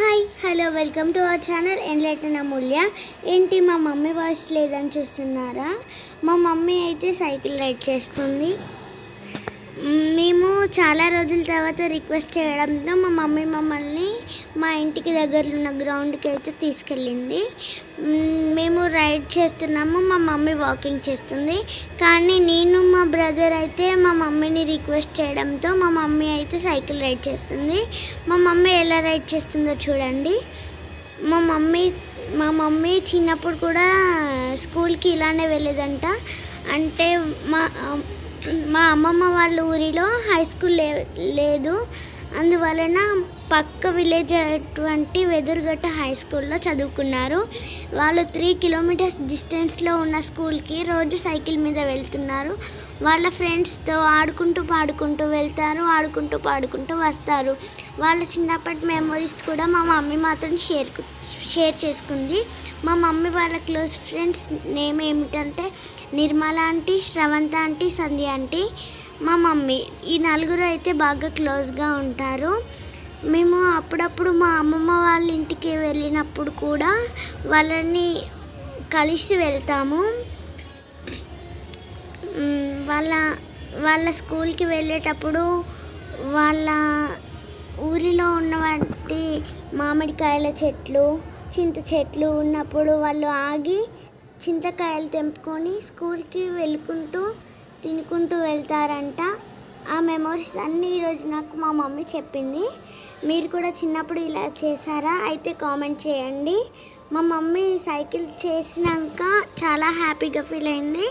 Hi hello welcome to our channel enlighten Amulya ఏంటి మా mummy voice లేదని చూస్తున్నారా? మా మమ్మీ అయితే సైకిల్ రైడ్ చేస్తుంది. మేము చాలా రోజుల తర్వాత రిక్వెస్ట్ చేయడంతో మా మమ్మీ మమ్మల్ని మా ఇంటికి దగ్గరలో ఉన్న గ్రౌండ్కి అయితే తీసుకెళ్ళింది. మేము రైడ్ చేస్తున్నాము మా మమ్మీ వాకింగ్ చేస్తుంది. కానీ నేను మా బ్రదర్ అయితే మా మమ్మీని రిక్వెస్ట్ చేయడంతో మా మమ్మీ అయితే సైకిల్ రైడ్ చేస్తుంది. మా మమ్మీ ఎలా రైడ్ చేస్తుందో చూడండి. మా మమ్మీ మా మమ్మీ చిన్నప్పుడు కూడా స్కూల్కి ఇలానే వెళ్ళేదంట. అంటే మా మా అమ్మమ్మ వాళ్ళ ఊరిలో హై స్కూల్ లే లేదు. అందువలన పక్క విలేజ్ అటువంటి వెదురుగట్ట హై స్కూల్లో చదువుకున్నారు. వాళ్ళు త్రీ కిలోమీటర్స్ డిస్టెన్స్లో ఉన్న స్కూల్కి రోజు సైకిల్ మీద వెళ్తున్నారు. వాళ్ళ ఫ్రెండ్స్తో ఆడుకుంటూ పాడుకుంటూ వెళ్తారు ఆడుకుంటూ పాడుకుంటూ వస్తారు. వాళ్ళ చిన్నప్పటి మెమరీస్ కూడా మా మమ్మీ మాత్రం షేర్ షేర్ చేసుకుంది. మా మమ్మీ వాళ్ళ క్లోజ్ ఫ్రెండ్స్ నేమ్ ఏమిటంటే Nirmala aunty Shravantha aunty Sandhya aunty. మా మమ్మీ ఈ నలుగురు అయితే బాగా క్లోజ్గా ఉంటారు. మేము అప్పుడప్పుడు మా అమ్మమ్మ వాళ్ళ ఇంటికి వెళ్ళినప్పుడు కూడా వాళ్ళని కలిసి వెళ్తాము. వాళ్ళ వాళ్ళ స్కూల్కి వెళ్ళేటప్పుడు వాళ్ళ ఊరిలో ఉన్నవంటి మామిడికాయల చెట్లు చింత చెట్లు ఉన్నప్పుడు వాళ్ళు ఆగి చింతకాయలు తెంపుకొని స్కూల్కి వెళ్ళుకుంటూ తినుకుంటూ వెళ్తారంట. ఆ మెమోరీస్ అన్నీ ఈరోజు నాకు మా మమ్మీ చెప్పింది. మీరు కూడా చిన్నప్పుడు ఇలా చేశారా? అయితే కామెంట్ చేయండి. మా మమ్మీ సైకిల్ చేసినాక చాలా హ్యాపీగా ఫీల్ అయింది.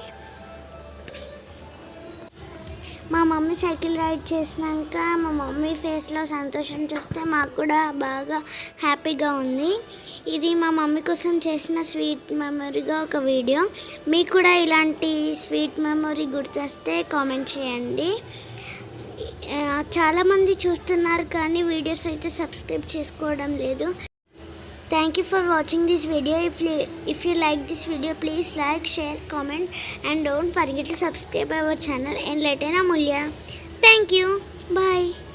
మా మమ్మీ సైకిల్ రైడ్ చేసినాక మా మమ్మీ ఫేస్లో సంతోషం చూస్తే మాకు కూడా బాగా హ్యాపీగా ఉంది. ఇది మా మమ్మీ కోసం చేసిన స్వీట్ మెమొరీగా ఒక వీడియో. మీకు కూడా ఇలాంటి స్వీట్ మెమొరీ గుర్తొస్తే కామెంట్ చేయండి. చాలామంది చూస్తున్నారు కానీ వీడియోస్ అయితే సబ్స్క్రైబ్ చేసుకోవడం లేదు. Thank you for watching this video. If you if you like this video, please like, share, comment, and don't forget to subscribe our channel and Letena Mulya. Thank you. Bye.